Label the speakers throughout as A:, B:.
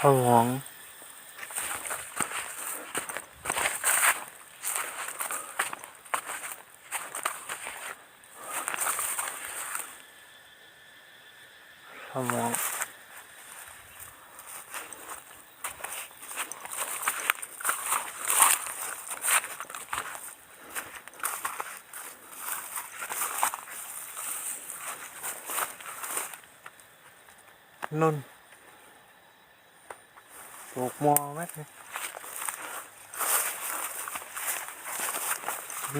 A: สมองสมองนุ่น ปลูกมอไหม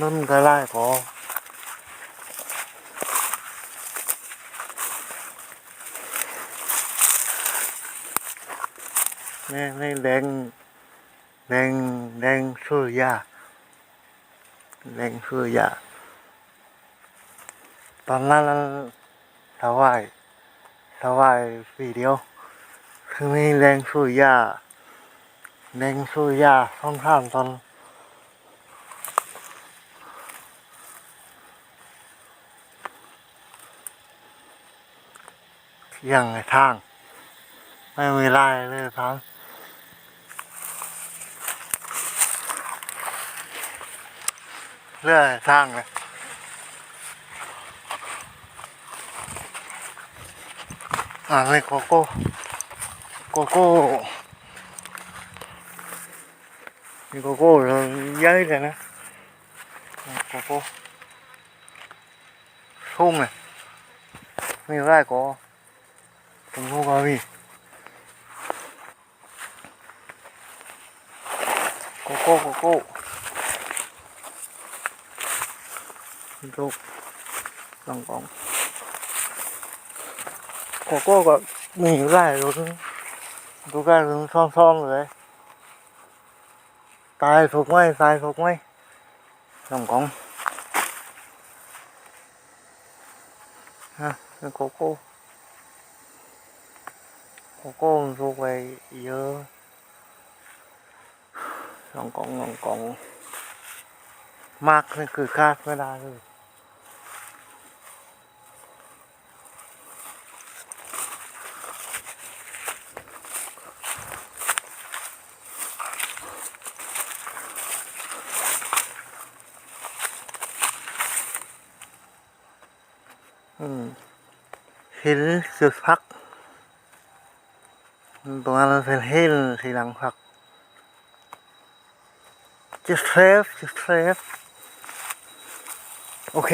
A: นุ่นก็ไล่กอนี่นี่แดงแดงแดงซื้ยาแดงซื้ยาตอนนั้นถวายถวายปีเดียวคือมีแรงสู้ยา แรงสูยาค่อนข้างตอนยังไงทาง ไม่มีลายเลยครับเรื่อยทางเลยอ่านี่โกโก้โกโก้ thì có cô là dây này nè. Cô cô thùng này. Mình lại có từng hô vào gì cô cô cô cô. Mình lòng cổng cô cô có mình lại rồi tôi ra rồi son son rồi đấy. ตายสุกไหมตายสุกไหมน้องของฮะโกโก้โกโก้สุกไปเยอะน้องของน้องของมากนี่คือคาดเวลาด้เลย หินจุดพักตรงนั้นเป็นหินสีหลังพักจุดเซฟจุดเซฟโอเค